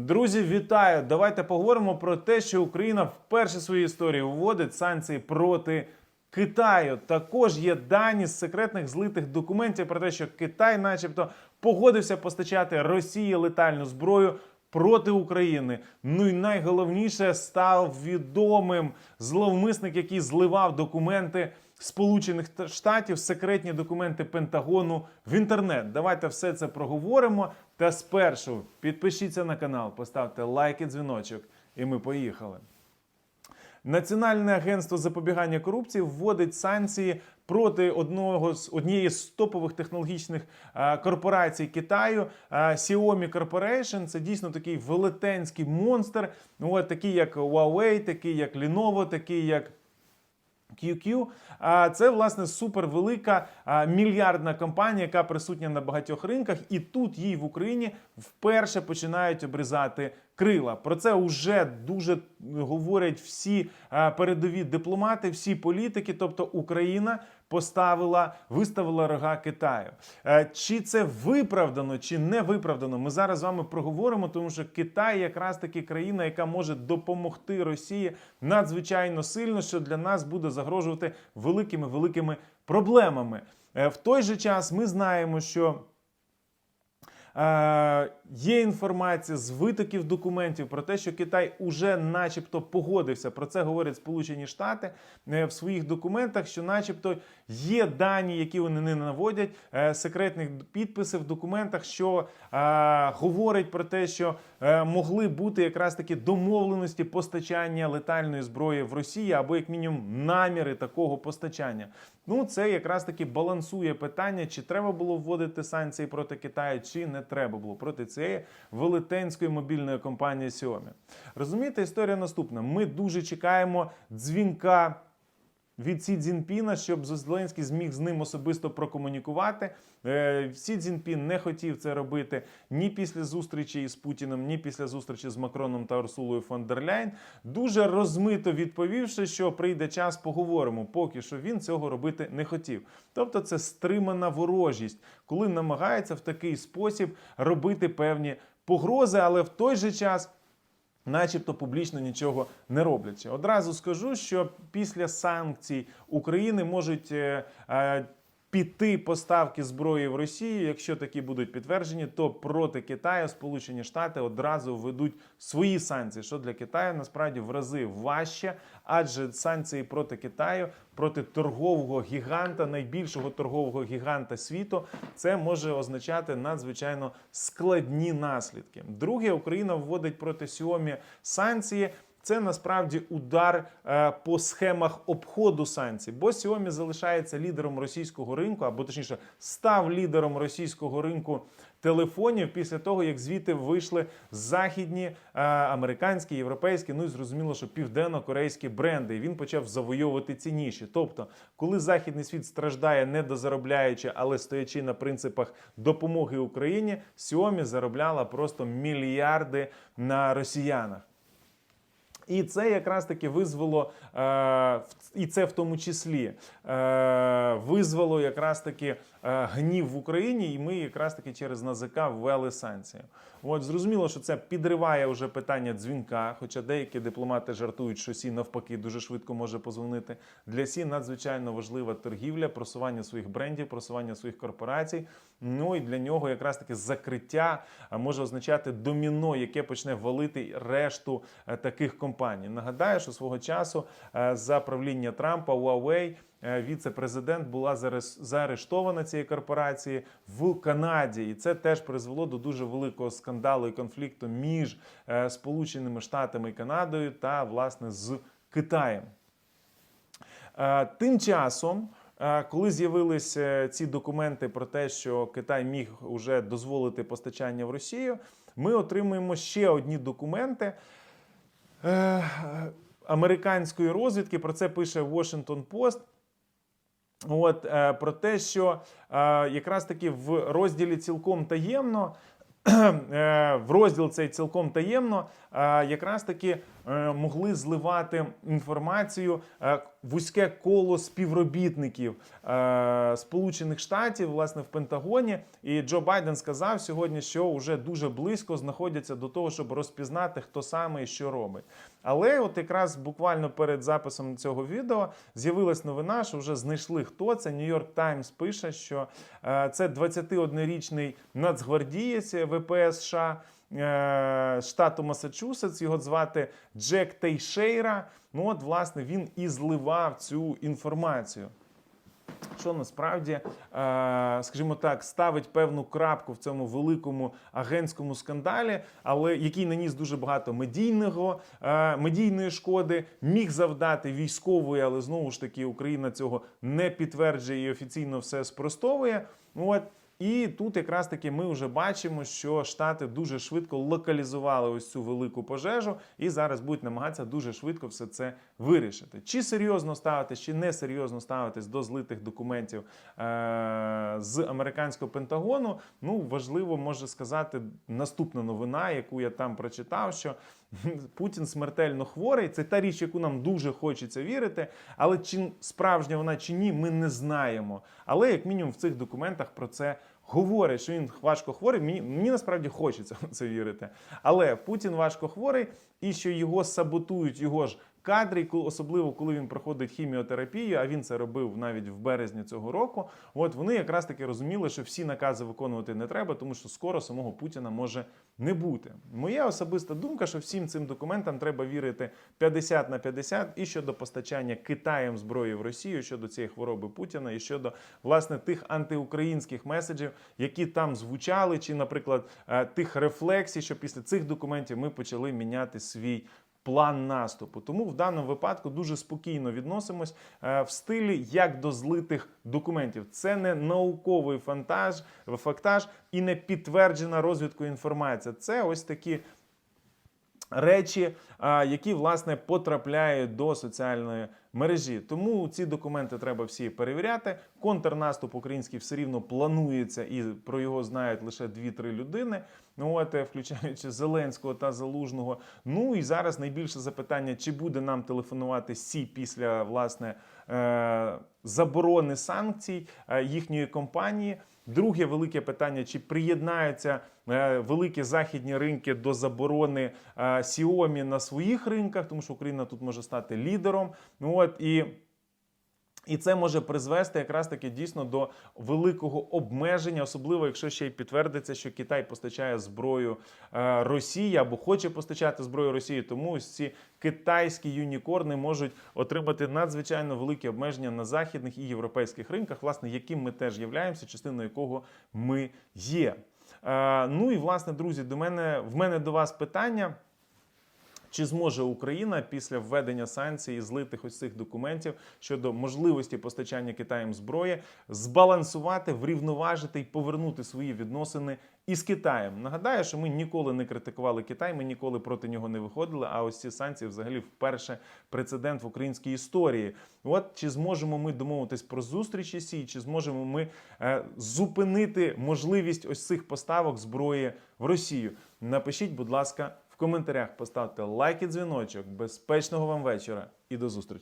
Друзі, вітаю! Давайте поговоримо про те, що Україна вперше в своїй історії вводить санкції проти Китаю. Також є дані з секретних злитих документів про те, що Китай, начебто, погодився постачати Росії летальну зброю. Проти України, ну і найголовніше став відомим зловмисник, який зливав документи Сполучених Штатів, секретні документи Пентагону в інтернет. Давайте все це проговоримо. Та спершу підпишіться на канал, поставте лайк і дзвіночок, і ми поїхали. Національне агентство запобігання корупції вводить санкції проти одного з однієї з топових технологічних е, корпорацій Китаю е, Xiaomi Corporation. Це дійсно такий велетенський монстр. От такий як Huawei, такий як Lenovo, такий як QQ. Це власне супервелика мільярдна компанія, яка присутня на багатьох ринках, і тут їй в Україні вперше починають обрізати крила. Про це вже дуже говорять всі передові дипломати, всі політики. Тобто Україна поставила, виставила рога Китаю. Е, Чи це виправдано, чи не виправдано? Ми зараз з вами проговоримо, тому що Китай якраз таки країна, яка може допомогти Росії надзвичайно сильно, що для нас буде загрожувати великими великими проблемами. Е, В той же час ми знаємо, що. Є інформація з витоків документів про те, що Китай уже, начебто, погодився. Про це говорять Сполучені Штати е, в своїх документах, що, начебто, є дані, які вони не наводять, е, секретних підписів в документах, що е, говорить про те, що е, могли бути якраз таки домовленості постачання летальної зброї в Росії, або як мінімум наміри такого постачання. Ну, це якраз таки балансує питання, чи треба було вводити санкції проти Китаю, чи не треба було проти цієї велетенської мобільної компанії Xiaomi. Розумієте, історія наступна. Ми дуже чекаємо дзвінка від Сі Цзіньпіна, щоб Зеленський зміг з ним особисто прокомунікувати. Е, Сі Цзіньпін не хотів це робити ні після зустрічі із Путіним, ні після зустрічі з Макроном та Урсулою фон дер Ляйн. Дуже розмито відповівши, що прийде час, поговоримо. Поки що він цього робити не хотів. Тобто, це стримана ворожість, коли намагається в такий спосіб робити певні погрози, але в той же час начебто публічно нічого не роблячи. Одразу скажу, що після санкцій України можуть е, е, піти поставки зброї в Росію. Якщо такі будуть підтверджені, то проти Китаю Сполучені Штати одразу введуть свої санкції, що для Китаю насправді в рази важче, адже санкції проти Китаю, проти торгового гіганта, найбільшого торгового гіганта світу, це може означати надзвичайно складні наслідки. Друге, Україна вводить проти Xiaomi санкції. Це насправді удар е, по схемах обходу санкцій, бо Xiaomi залишається лідером російського ринку, або точніше став лідером російського ринку телефонів після того, як звідти вийшли західні е, американські, європейські, ну і зрозуміло, що південно-корейські бренди. І він почав завойовувати ці ніші. Тобто, коли західний світ страждає, не дозаробляючи, але стоячи на принципах допомоги Україні, Xiaomi заробляла просто мільярди на росіянах. І це якраз таки визвало, е, і це в тому числі е, визвало якраз таки е, гнів в Україні, і ми якраз таки через НАЗК ввели санкції. От зрозуміло, що це підриває вже питання дзвінка. Хоча деякі дипломати жартують, що Сі навпаки дуже швидко може позвонити. Для Сі надзвичайно важлива торгівля, просування своїх брендів, просування своїх корпорацій. Ну і для нього якраз таки закриття може означати доміно, яке почне валити решту е, таких компаній. Нагадаю, що свого часу е, за правління Трампа Huawei віце-президент була заарештована цієї корпорації в Канаді, і це теж призвело до дуже великого скандалу і конфлікту між е, Сполученими Штатами і Канадою та власне з Китаєм. Е, Тим часом, е, коли з'явилися ці документи про те, що Китай міг уже дозволити постачання в Росію, ми отримуємо ще одні документи е, американської розвідки. Про це пише Washington Post. От е, про те, що е, якраз таки в розділі цілком таємно. е, В розділ цей цілком таємно, якраз таки могли зливати інформацію е, вузьке коло співробітників е, Сполучених Штатів, власне, в Пентагоні. І Джо Байден сказав сьогодні, що вже дуже близько знаходяться до того, щоб розпізнати, хто саме і що робить. Але от якраз буквально перед записом цього відео з'явилась новина, що вже знайшли хто це. Нью-Йорк Таймс пише, що е, це 21-річний нацгвардієць ВПС США. Е, Штату Масачусетс, його звати Джек Тейшейра. Ну от, власне, він і зливав цю інформацію що насправді, е, скажімо так, ставить певну крапку в цьому великому агентському скандалі, але який наніс дуже багато медійного е, медійної шкоди, міг завдати військової, але знову ж таки Україна цього не підтверджує і офіційно все спростовує. От. І тут якраз таки ми вже бачимо, що Штати дуже швидко локалізували ось цю велику пожежу, і зараз будуть намагатися дуже швидко все це вирішити. Чи серйозно ставитись, чи не серйозно ставитись до злитих документів е- з американського Пентагону. Ну важливо може сказати наступна новина, яку я там прочитав, що Путін смертельно хворий. Це та річ, яку нам дуже хочеться вірити. Але чи справжня вона чи ні, ми не знаємо. Але як мінімум в цих документах про це говорять, що він важко хворий. Мені, мені насправді хочеться в це вірити. Але Путін важко хворий, і що його саботують його ж кадри, ко- особливо коли він проходить хіміотерапію, а він це робив навіть в березні цього року. От вони якраз таки розуміли, що всі накази виконувати не треба, тому що скоро самого Путіна може не бути. Моя особиста думка, що всім цим документам треба вірити 50 на 50 і щодо постачання Китаєм зброї в Росію, щодо цієї хвороби Путіна, і щодо власне тих антиукраїнських меседжів, які там звучали, чи, наприклад, е, тих рефлексій, що після цих документів ми почали міняти свій. План наступу, тому в даному випадку дуже спокійно відносимось е, в стилі як до злитих документів. Це не науковий фантаж, фактаж і не підтверджена розвідкою інформація. Це ось такі речі, які власне потрапляють до соціальної мережі. Тому ці документи треба всі перевіряти. Контрнаступ український все рівно планується, і про його знають лише 2-3 людини. Ну от, е, включаючи Зеленського та Залужного. Ну і зараз найбільше запитання: чи буде нам телефонувати Сі після власне е, заборони санкцій е, їхньої компанії. Друге велике питання: чи приєднаються великі західні ринки до заборони е, Xiaomi на своїх ринках, тому що Україна тут може стати лідером. Ну от і. І це може призвести якраз таки дійсно до великого обмеження, особливо якщо ще й підтвердиться, що Китай постачає зброю е, Росії або хоче постачати зброю Росії. Тому ось ці китайські юнікорни можуть отримати надзвичайно великі обмеження на західних і європейських ринках, власне, яким ми теж являємося, частиною якого ми є. Е, ну і власне, друзі, до мене в мене до вас питання. Чи зможе Україна після введення санкцій і злитих ось цих документів щодо можливості постачання Китаєм зброї збалансувати, врівноважити і повернути свої відносини із Китаєм? Нагадаю, що ми ніколи не критикували Китай, ми ніколи проти нього не виходили. А ось ці санкції, взагалі, вперше прецедент в українській історії. От чи зможемо ми домовитись про зустріч із Сі, чи зможемо ми е, зупинити можливість ось цих поставок зброї в Росію? Напишіть, будь ласка. В коментарях поставте лайк і дзвіночок. Безпечного вам вечора і до зустрічі!